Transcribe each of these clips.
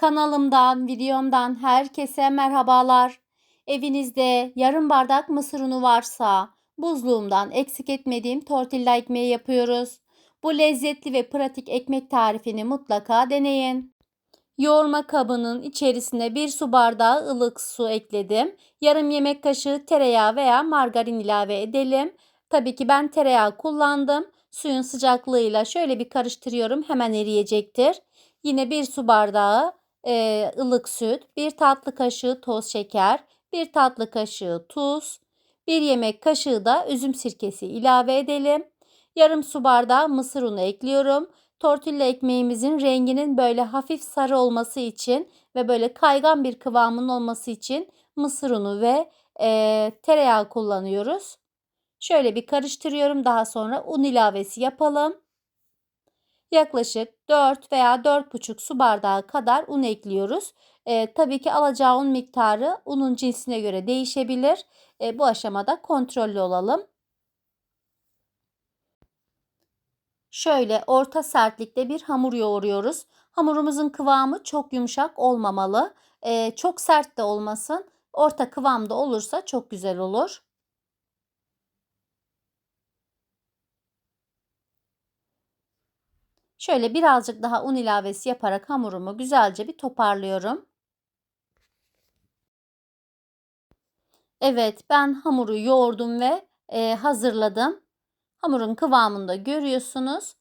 Kanalımdan, videomdan herkese merhabalar. Evinizde yarım bardak mısır unu varsa buzluğumdan eksik etmediğim tortilla ekmeği yapıyoruz. Bu lezzetli ve pratik ekmek tarifini mutlaka deneyin. Yoğurma kabının içerisine bir su bardağı ılık su ekledim. Yarım yemek kaşığı tereyağı veya margarin ilave edelim. Tabii ki ben tereyağı kullandım. Suyun sıcaklığıyla şöyle bir karıştırıyorum. Hemen eriyecektir. Yine bir su bardağı e, ılık süt, bir tatlı kaşığı toz şeker, bir tatlı kaşığı tuz, bir yemek kaşığı da üzüm sirkesi ilave edelim. Yarım su bardağı mısır unu ekliyorum. Tortilla ekmeğimizin renginin böyle hafif sarı olması için ve böyle kaygan bir kıvamın olması için mısır unu ve e, tereyağı kullanıyoruz. Şöyle bir karıştırıyorum. Daha sonra un ilavesi yapalım. Yaklaşık 4 veya 4,5 su bardağı kadar un ekliyoruz. E, tabii ki alacağı un miktarı unun cinsine göre değişebilir. E, bu aşamada kontrollü olalım. Şöyle orta sertlikte bir hamur yoğuruyoruz. Hamurumuzun kıvamı çok yumuşak olmamalı. E, çok sert de olmasın. Orta kıvamda olursa çok güzel olur. Şöyle birazcık daha un ilavesi yaparak hamurumu güzelce bir toparlıyorum. Evet ben hamuru yoğurdum ve e, hazırladım. Hamurun kıvamını da görüyorsunuz.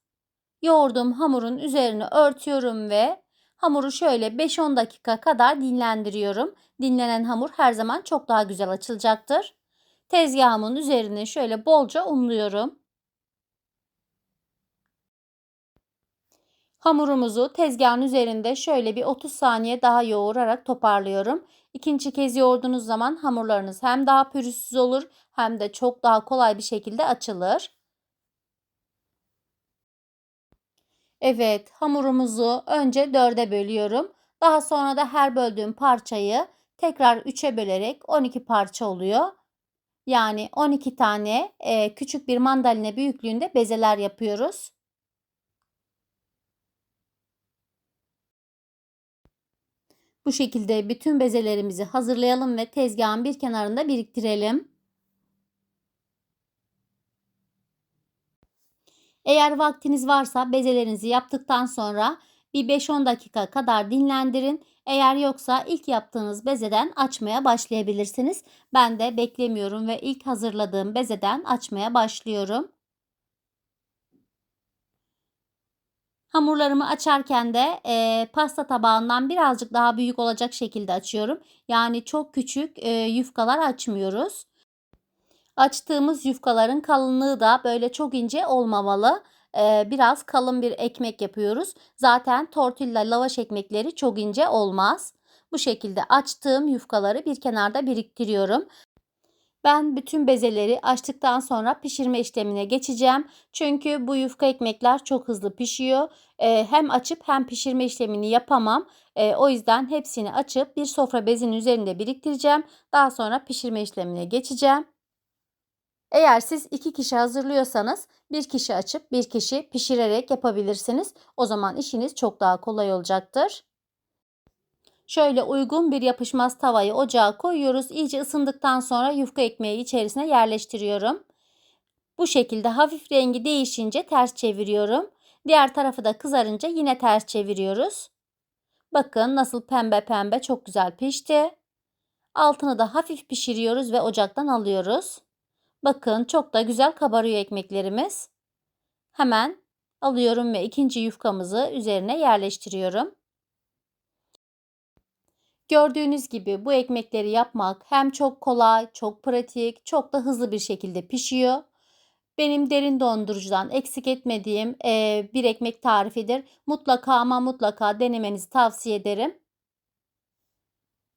Yoğurduğum hamurun üzerine örtüyorum ve hamuru şöyle 5-10 dakika kadar dinlendiriyorum. Dinlenen hamur her zaman çok daha güzel açılacaktır. Tezgahımın üzerine şöyle bolca unluyorum. Hamurumuzu tezgahın üzerinde şöyle bir 30 saniye daha yoğurarak toparlıyorum. İkinci kez yoğurduğunuz zaman hamurlarınız hem daha pürüzsüz olur hem de çok daha kolay bir şekilde açılır. Evet, hamurumuzu önce dörde bölüyorum. Daha sonra da her böldüğüm parçayı tekrar üçe bölerek 12 parça oluyor. Yani 12 tane küçük bir mandalina büyüklüğünde bezeler yapıyoruz. Bu şekilde bütün bezelerimizi hazırlayalım ve tezgahın bir kenarında biriktirelim. Eğer vaktiniz varsa bezelerinizi yaptıktan sonra bir 5-10 dakika kadar dinlendirin. Eğer yoksa ilk yaptığınız bezeden açmaya başlayabilirsiniz. Ben de beklemiyorum ve ilk hazırladığım bezeden açmaya başlıyorum. Hamurlarımı açarken de e, pasta tabağından birazcık daha büyük olacak şekilde açıyorum. Yani çok küçük e, yufkalar açmıyoruz. Açtığımız yufkaların kalınlığı da böyle çok ince olmamalı. E, biraz kalın bir ekmek yapıyoruz. Zaten tortilla lavaş ekmekleri çok ince olmaz. Bu şekilde açtığım yufkaları bir kenarda biriktiriyorum. Ben bütün bezeleri açtıktan sonra pişirme işlemine geçeceğim. Çünkü bu yufka ekmekler çok hızlı pişiyor. Ee, hem açıp hem pişirme işlemini yapamam. Ee, o yüzden hepsini açıp bir sofra bezinin üzerinde biriktireceğim. Daha sonra pişirme işlemine geçeceğim. Eğer siz iki kişi hazırlıyorsanız bir kişi açıp bir kişi pişirerek yapabilirsiniz. O zaman işiniz çok daha kolay olacaktır. Şöyle uygun bir yapışmaz tavayı ocağa koyuyoruz. İyice ısındıktan sonra yufka ekmeği içerisine yerleştiriyorum. Bu şekilde hafif rengi değişince ters çeviriyorum. Diğer tarafı da kızarınca yine ters çeviriyoruz. Bakın nasıl pembe pembe çok güzel pişti. Altını da hafif pişiriyoruz ve ocaktan alıyoruz. Bakın çok da güzel kabarıyor ekmeklerimiz. Hemen alıyorum ve ikinci yufkamızı üzerine yerleştiriyorum. Gördüğünüz gibi bu ekmekleri yapmak hem çok kolay, çok pratik, çok da hızlı bir şekilde pişiyor. Benim derin dondurucudan eksik etmediğim e, bir ekmek tarifidir. Mutlaka ama mutlaka denemenizi tavsiye ederim.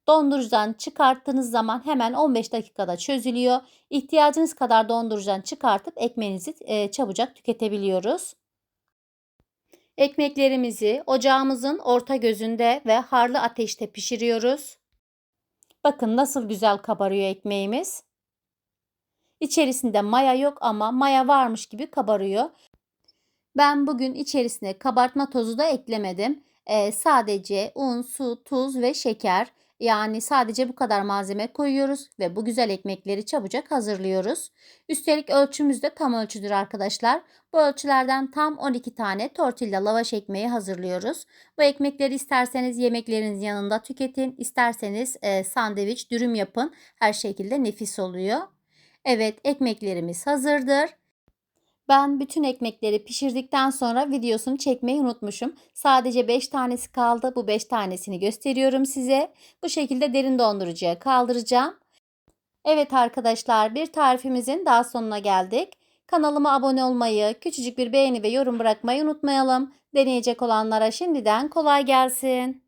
Dondurucudan çıkarttığınız zaman hemen 15 dakikada çözülüyor. İhtiyacınız kadar dondurucudan çıkartıp ekmeğinizi e, çabucak tüketebiliyoruz. Ekmeklerimizi ocağımızın orta gözünde ve harlı ateşte pişiriyoruz. Bakın nasıl güzel kabarıyor ekmeğimiz. İçerisinde maya yok ama maya varmış gibi kabarıyor. Ben bugün içerisine kabartma tozu da eklemedim. Eee, sadece un, su, tuz ve şeker. Yani sadece bu kadar malzeme koyuyoruz ve bu güzel ekmekleri çabucak hazırlıyoruz. Üstelik ölçümüz de tam ölçüdür arkadaşlar. Bu ölçülerden tam 12 tane tortilla lavaş ekmeği hazırlıyoruz. Bu ekmekleri isterseniz yemeklerinizin yanında tüketin, isterseniz eee, sandviç, dürüm yapın. Her şekilde nefis oluyor. Evet, ekmeklerimiz hazırdır. Ben bütün ekmekleri pişirdikten sonra videosunu çekmeyi unutmuşum. Sadece 5 tanesi kaldı. Bu 5 tanesini gösteriyorum size. Bu şekilde derin dondurucuya kaldıracağım. Evet arkadaşlar bir tarifimizin daha sonuna geldik. Kanalıma abone olmayı, küçücük bir beğeni ve yorum bırakmayı unutmayalım. Deneyecek olanlara şimdiden kolay gelsin.